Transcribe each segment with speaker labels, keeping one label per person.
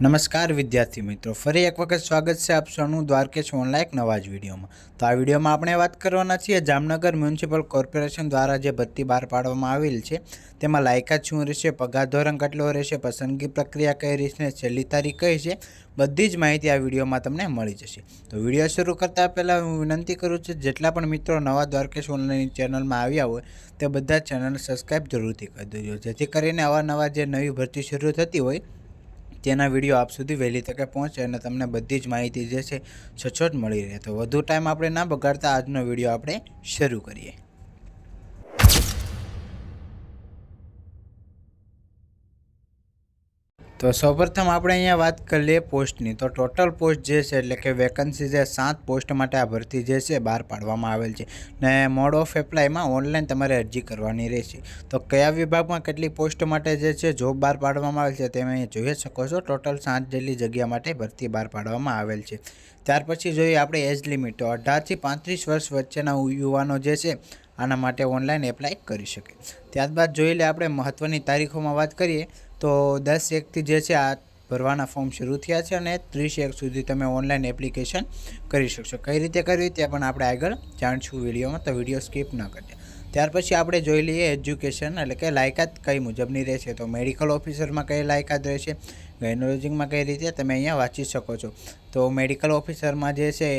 Speaker 1: નમસ્કાર વિદ્યાર્થી મિત્રો, ફરી એક વખત સ્વાગત છે આપ સૌનું દ્વારકેશ ઓનલાઈન નવા જ વિડીયોમાં. તો આ વિડીયોમાં આપણે વાત કરવાના છીએ જામનગર મ્યુનિસિપલ કોર્પોરેશન દ્વારા જે ભરતી બહાર પાડવામાં આવેલ છે, તેમાં લાયકાત શું રહેશે, પગાર ધોરણ કેટલો રહેશે, પસંદગી પ્રક્રિયા કઈ રહેશે છેલ્લી તારીખ કઈ છે, બધી જ માહિતી આ વિડીયોમાં તમને મળી જશે. તો વીડિયો શરૂ કરતાં પહેલાં હું વિનંતી કરું છું, જેટલા પણ મિત્રો નવા દ્વારકેશ ઓનલાઈન ચેનલમાં આવ્યા હોય, તે બધા ચેનલ સબસ્ક્રાઈબ જરૂરથી કરી દેજો. જેથી કરીને અવારનવાર જે નવી ભરતી શરૂ થતી હોય તેના વીડિયો આપ સુધી વહેલી તકે પહોંચે અને તમને બધી જ માહિતી જે છે, સચોટ મળી રહે. તો વધુ ટાઈમ આપણે ના બગાડતા, આજનો વીડિયો આપણે શરૂ કરીએ. તો સૌપ્રથમ આપણે અહીંયા વાત કરી લઈએ પોસ્ટની. તો ટોટલ પોસ્ટ જે છે, એટલે કે વેકન્સી જે સાત પોસ્ટ માટે આ ભરતી જે છે, બહાર પાડવામાં આવેલ છે. ને મોડ ઓફ એપ્લાયમાં ઓનલાઈન તમારે અરજી કરવાની રહેશે. તો કયા વિભાગમાં કેટલી પોસ્ટ માટે જે છે જોબ બહાર પાડવામાં આવેલ છે તમે અહીંયા જોઈ શકો છો. ટોટલ સાત જેટલી જગ્યા માટે ભરતી બહાર પાડવામાં આવેલ છે. ત્યાર પછી જોઈએ આપણે એજ લિમિટ તો અઢારથી પાંત્રીસ વર્ષ વચ્ચેના યુવાનો જે છે, આના માટે ઓનલાઈન એપ્લાય કરી શકે. ત્યારબાદ જોઈ લે આપણે મહત્ત્વની તારીખોમાં વાત કરીએ. તો દસ એકથી જે છે, આ ભરવાના ફોર્મ શરૂ થયા છે અને ત્રીસ એક સુધી તમે ઓનલાઈન એપ્લિકેશન કરી શકશો. કઈ રીતે કરવી તે પણ આપણે આગળ જાણશું વિડીયોમાં, તો વીડિયો સ્કીપ ન કરજો ત્યાર પછી આપણે જોઈ લઈએ એજ્યુકેશન, એટલે કે લાયકાત કઈ મુજબની રહેશે. તો મેડિકલ ઓફિસરમાં કઈ લાયકાત રહેશે, ગાયનોલોજીમાં કઈ રીતે તમે અહીંયા વાંચી શકો છો. તો મેડિકલ ઓફિસરમાં જે છે,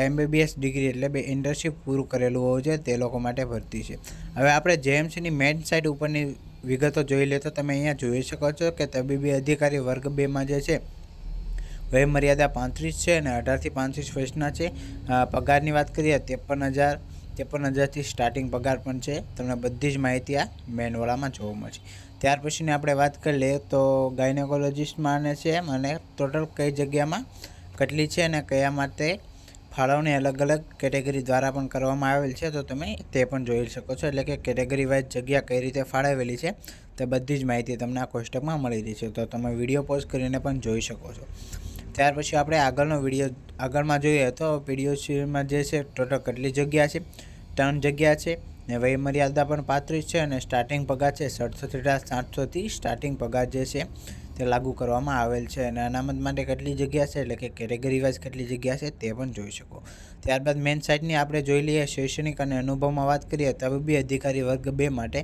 Speaker 1: એમબીબીએસ ડિગ્રી એટલે બે ઇન્ટર્નશીપ પૂરું કરેલું હોવું જોઈએ તે લોકો માટે ભરતી છે. હવે આપણે જેએમસીની મેઇન સાઇટ ઉપરની વિગતો જોઈ લે તો તમે અહીંયા જોઈ શકો છો કે તબીબી અધિકારી વર્ગ બેમાં જે છે, વયમર્યાદા પાંત્રીસ છે અને અઢારથી પાંત્રીસ વર્ષના છે. પગારની વાત કરીએ, ત્રેપન હજાર, ત્રેપન હજારથી સ્ટાર્ટિંગ પગાર પણ છે. તમને બધી જ માહિતી આ મેનવાળામાં જોવા મળશે. ત્યાર પછીની આપણે વાત કરી લઈએ તો ગાયનેકોલોજીસ્ટમાં અને છે, અને ટોટલ કઈ જગ્યામાં, કેટલી છે અને કયા માટે ફાળવણી અલગ અલગ કેટેગરી દ્વારા પણ કરવામાં આવેલ છે, તો તમે તે પણ જોઈ શકો છો. એટલે કે કેટેગરી વાઇઝ જગ્યા કઈ રીતે ફાળવેલી છે, તે બધી જ માહિતી તમને આ કોષ્ટકમાં મળી રહી છે. તો તમે વીડિયો પોઝ કરીને પણ જોઈ શકો છો. ત્યાર પછી આપણે આગળનો વીડિયો, આગળમાં જોઈએ તો પીડીઓસીમાં જે છે, ટોટલ કેટલી જગ્યા છે, ત્રણ જગ્યા છે, ને વય મર્યાદા પણ પાંત્રીસ છે, અને સ્ટાર્ટિંગ પગાર છે સડસઠ હજાર સાતસોથી સ્ટાર્ટિંગ પગાર જે છે તે લાગુ કરવામાં આવેલ છે અને અનામત માટે કેટલી જગ્યા છે એટલે કે કેટેગરી વાઇઝ કેટલી જગ્યા છે તે પણ જોઈ શકો. ત્યારબાદ મેન સાઇટની આપણે જોઈ લઈએ શૈક્ષણિક અને અનુભવમાં વાત કરીએ તબીબી અધિકારી વર્ગ બે માટે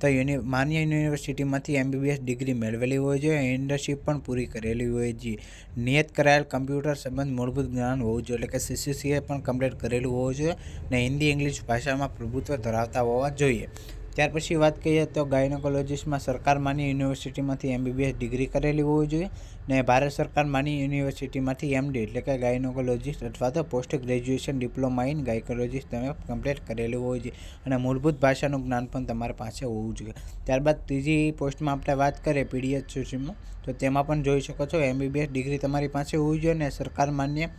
Speaker 1: તો યુનિ, માન્ય યુનિવર્સિટીમાંથી એમબીબીએસ ડિગ્રી મેળવેલી હોય જોઈએ ઇન્ટર્નશીપ પણ પૂરી કરેલી હોય જોઈએ નિયત કરાયેલ કમ્પ્યુટર સંબંધ મૂળભૂત જ્ઞાન હોવું જોઈએ એટલે કે સીસીસીએ પણ કમ્પ્લીટ કરેલું હોવું જોઈએ અને હિન્દી ઇંગ્લિશ ભાષામાં પ્રભુત્વ ધરાવતા હોવા જોઈએ. ત્યાર પછી વાત કરીએ તો ગાયનોકોલોજીસ્ટમાં સરકાર માની યુનિવર્સિટીમાંથી એમબીબીએસ ડિગ્રી કરેલી હોવી જોઈએ ને ભારત સરકાર માની યુનિવર્સિટીમાંથી એમડી એટલે કે ગાયનોકોલોજીસ્ટ અથવા તો post graduation diploma in gynaecologist તમે કમ્પ્લીટ કરેલું હોવું જોઈએ અને મૂળભૂત ભાષાનું જ્ઞાન પણ તમારી પાસે હોવું જોઈએ. ત્યારબાદ ત્રીજી પોસ્ટમાં આપણે વાત કરીએ પીડીએચ સૂચિમાં તો તેમાં પણ જોઈ શકો છો એમબીબીએસ ડિગ્રી તમારી પાસે હોવી જોઈએ અને સરકાર માન્ય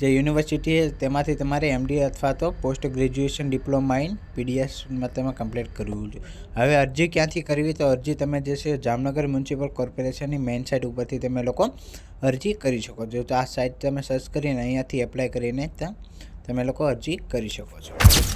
Speaker 1: જે યુનિવર્સિટી છે, તેમાંથી તમારે એમડી અથવા તો પોસ્ટ ગ્રેજ્યુએશન ડિપ્લોમા ઇન પીડીએસમાં તમે કમ્પ્લીટ કરવું જોઈએ. હવે અરજી ક્યાંથી કરવી? તો અરજી તમે જે છે, જામનગર મ્યુનિસિપલ કોર્પોરેશનની મેઇન સાઇટ ઉપરથી તમે લોકો અરજી કરી શકો છો. તો આ સાઇટ તમે સર્ચ કરીને અહીંયાથી એપ્લાય કરીને તમે લોકો અરજી કરી શકો છો.